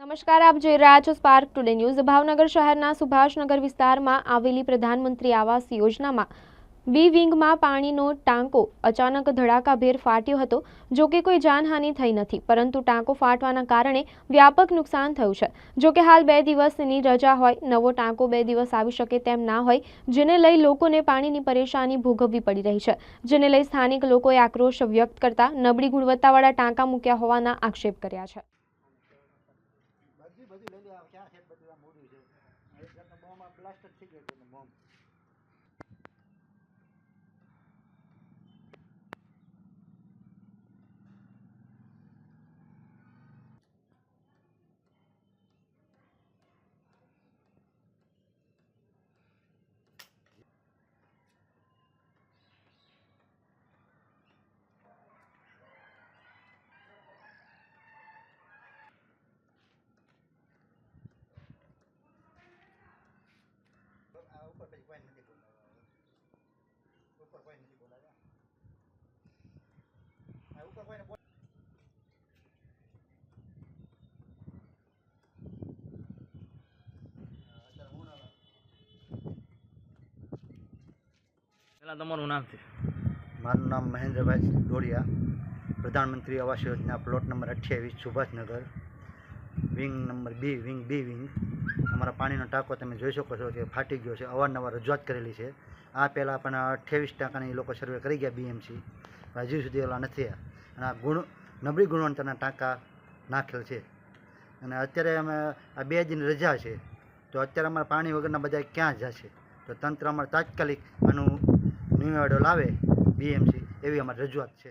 નમસ્કાર, આપ જોઈ રહ્યા છો સ્પાર્ક ટુડે ન્યૂઝ ભાવનગર શહેરના સુભાષનગર વિસ્તારમાં આવેલી પ્રધાનમંત્રી આવાસ યોજનામાં બી વિંગમાં પાણીનો ટાંકો અચાનક ધડાકાભેર ફાટ્યો હતો, જો કે કોઈ જાનહાનિ થઈ નથી, પરંતુ ટાંકો ફાટવાના કારણે વ્યાપક નુકસાન થયું છે. જો કે હાલ બે દિવસની રજા હોય, નવો ટાંકો બે દિવસ આવી શકે તેમ ના હોય, જેને લઈ લોકોને પાણીની પરેશાની ભોગવવી પડી રહી છે, જેને લઈ સ્થાનિક લોકોએ આક્રોશ વ્યક્ત કરતા નબળી ગુણવત્તાવાળા ટાંકા મૂક્યા હોવાના આક્ષેપ કર્યા છે. બધી લઈ લે, ક્યાં છે બધું આ મોડું છે? એક જાતનો બોમ્બ આ બ્લાસ્ટર થઈ ગયો છે બોમ્બ. આ ઉપર પછી કોઈ નથી બોલાવ્યા ઉપર કોઈ નથી બોલાવ્યા આ ઉપર કોઈને બોલ હા, અત્યારે હું ના પેલા તમારું નામ છે મારું નામ મહેન્દ્રભાઈ ડોડિયા પ્રધાનમંત્રી આવાસ યોજના પ્લોટ નંબર અઠ્યાવીસ Subhashnagar wing number B wing B wing અમારા પાણીનો ટાંકો તમે જોઈ શકો છો કે ફાટી ગયો છે, અવારનવાર રજૂઆત કરેલી છે. આ પહેલાં પણ અઠ્યાવીસ ટાંકાની લોકો સર્વે કરી ગયા બીએમસી હજી સુધી ઓલા નથી અને આ ગુણ, નબળી ગુણવત્તાના ટાંકા નાખેલ છે. અને અત્યારે અમે આ બે દિન રજા છે, તો અત્યારે અમારા પાણી વગરના બધા ક્યાં જશે? તો તંત્ર અમારે તાત્કાલિક આનું નિવેડો લાવે બીએમસી એવી અમારી રજૂઆત છે.